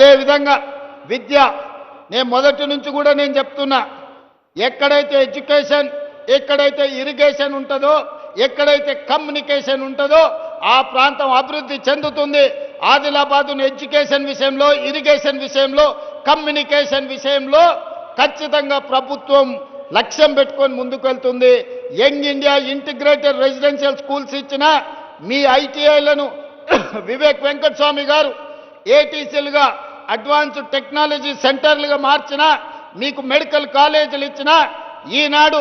అదేవిధంగా విద్య. నేను మొదటి నుంచి కూడా నేను చెప్తున్నా ఎక్కడైతే ఎడ్యుకేషన్ ఎక్కడైతే ఇరిగేషన్ ఉంటుందో ఎక్కడైతే కమ్యూనికేషన్ ఉంటుందో ఆ ప్రాంతం అభివృద్ధి చెందుతుంది. ఆదిలాబాదును ఎడ్యుకేషన్ విషయంలో ఇరిగేషన్ విషయంలో కమ్యూనికేషన్ విషయంలో ఖచ్చితంగా ప్రభుత్వం లక్ష్యం పెట్టుకొని ముందుకు వెళ్తుంది young India integrated residential schools ఇచ్చిన మీ ఐటీఐలను వివేక్ వెంకటస్వామి గారు ఏటీసీలుగా అడ్వాన్స్డ్ టెక్నాలజీ సెంటర్లుగా మార్చిన మీకు మెడికల్ కాలేజీలు ఇచ్చిన ఈనాడు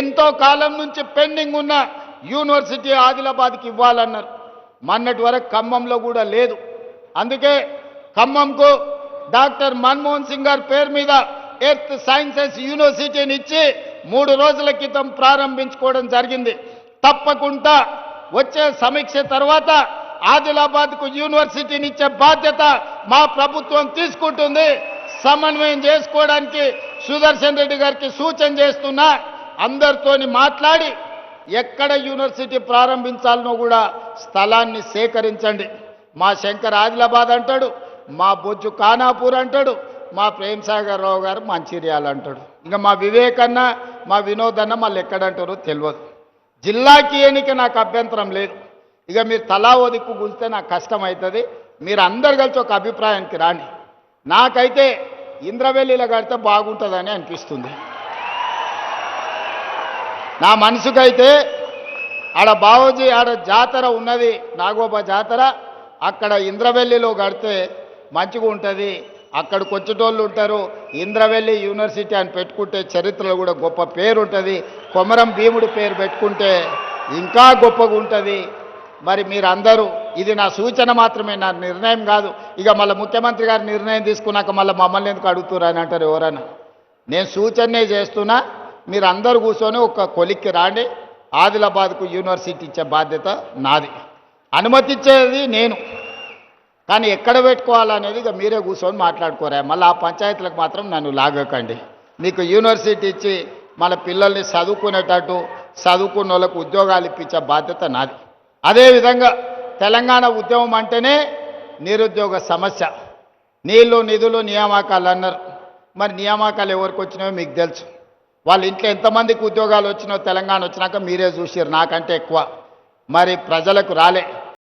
ఎంతో కాలం నుంచి పెండింగ్ ఉన్న యూనివర్సిటీ ఆదిలాబాద్కి ఇవ్వాలన్నారు. మొన్నటి వరకు ఖమ్మంలో కూడా లేదు. అందుకే ఖమ్మంకు డాక్టర్ మన్మోహన్ సింగ్ గారి పేరు మీద ఎర్త్ సైన్సెస్ యూనివర్సిటీని ఇచ్చి మూడు రోజుల క్రితం ప్రారంభించుకోవడం జరిగింది. తప్పకుండా వచ్చే సమీక్ష తర్వాత ఆదిలాబాద్కు యూనివర్సిటీని ఇచ్చే బాధ్యత మా ప్రభుత్వం తీసుకుంటుంది. సమన్వయం చేసుకోవడానికి సుదర్శన్ రెడ్డి గారికి సూచన చేస్తున్నా అందరితోని మాట్లాడి ఎక్కడ యూనివర్సిటీ ప్రారంభించాలనో కూడా స్థలాన్ని సేకరించండి. మా శంకర్ ఆదిలాబాద్ అంటాడు మా బొజ్జు ఖానాపూర్ అంటాడు మా ప్రేమ్ సాగర్ రావు గారు మంచిర్యాల అంటాడు. ఇంకా మా వివేకన్న మా వినోద్ అన్న మళ్ళీ ఎక్కడంటారో తెలియదు జిల్లాకి ఎన్నిక నాకు అభ్యంతరం లేదు. ఇక మీరు తలా ఓ దిక్కు నాకు కష్టం అవుతుంది మీరు అందరు కలిసి ఒక అభిప్రాయానికి రాని నాకైతే ఇంద్రవెల్లిలో కడితే బాగుంటుందని అనిపిస్తుంది. నా మనసుకైతే ఆడ బావోజీ ఆడ జాతర ఉన్నది నాగోబా జాతర. అక్కడ ఇంద్రవెల్లిలో కడితే మంచిగా ఉంటుంది. అక్కడికి వచ్చేటోళ్ళు ఉంటారు ఇంద్రవెల్లి యూనివర్సిటీ అని పెట్టుకుంటే చరిత్రలో కూడా గొప్ప పేరు ఉంటుంది కొమరం భీముడి పేరు పెట్టుకుంటే ఇంకా గొప్పగా ఉంటుంది మరి మీరందరూ ఇది నా సూచన మాత్రమే నా నిర్ణయం కాదు. ఇక మళ్ళీ ముఖ్యమంత్రి గారు నిర్ణయం తీసుకున్నాక మళ్ళీ మమ్మల్ని ఎందుకు అడుగుతున్నారు అని అంటారు ఎవరైనా నేను సూచనే చేస్తున్నా మీరు అందరూ కూర్చొని ఒక కొలిక్కి రాండి. ఆదిలాబాద్కు యూనివర్సిటీ ఇచ్చే బాధ్యత నాది. అనుమతిచ్చేది నేను. కానీ ఎక్కడ పెట్టుకోవాలనేది ఇక మీరే కూర్చొని మాట్లాడుకోరా. మళ్ళీ ఆ పంచాయతీలకు మాత్రం నన్ను లాగకండి. మీకు యూనివర్సిటీ ఇచ్చి మన పిల్లల్ని చదువుకునేటట్టు చదువుకున్న వాళ్ళకు ఉద్యోగాలు ఇప్పించే బాధ్యత నాది. అదేవిధంగా తెలంగాణ ఉద్యమం అంటేనే నిరుద్యోగ సమస్య. నీళ్ళు నిధులు నియామకాలు అన్నారు. మరి నియామకాలు ఎవరికి వచ్చినాయో మీకు తెలుసు. వాళ్ళ ఇంట్లో ఎంతమందికి ఉద్యోగాలు వచ్చినాయో తెలంగాణ వచ్చినాక మీరే చూసారు నాకంటే ఎక్కువ. మరి ప్రజలకు రాలే.